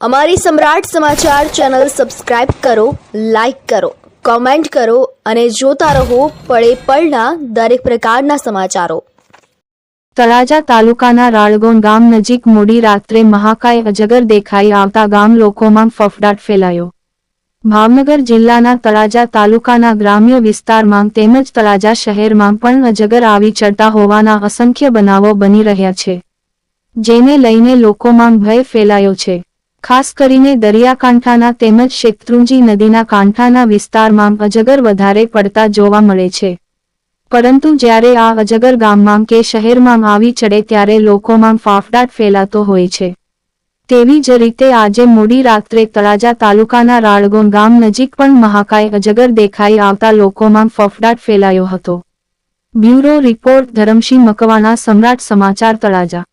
અમારી Samrat Samachar channel subscribe કરો, like કરો, કોમેન્ટ કરો અને જોતા રહો પળે પળના દરેક પ્રકારના સમાચારો. તળાજા તાલુકાના રાળગોન ગામ નજીક મોડી રાત્રે મહાકાય અજગર દેખાઈ આવતા ગામ લોકોમાં ફફડાટ ફેલાયો. ભાવનગર જિલ્લાના તળાજા તાલુકાના ગ્રામ્ય વિસ્તારમાં તેમજ તળાજા શહેરમાં પણ અજગર આવી ચડતા હોવાના અસંખ્ય બનાવો બની રહ્યા છે, જેને લઈને લોકોમાં ભય ફેલાયો છે. ખાસ કરીને દરિયાકાંઠાના તેમજ શેત્રુંજી નદીના કાંઠાના વિસ્તારમાં અજગર વધારે પડતા જોવા મળે છે. પરંતુ જ્યારે આ અજગર ગામમાં કે શહેરમાં આવી ચડે ત્યારે લોકોમાં ફાફડાટ ફેલાતો હોય છે. તેવી જ રીતે આજે મોડી રાત્રે તળાજા તાલુકાના રાળગોન ગામ નજીક પણ મહાકાય અજગર દેખાઈ આવતા લોકોમાં ફફડાટ ફેલાયો હતો. બ્યુરો રિપોર્ટ ધરમસિંહ મકવાના સમ્રાટ સમાચાર તળાજા.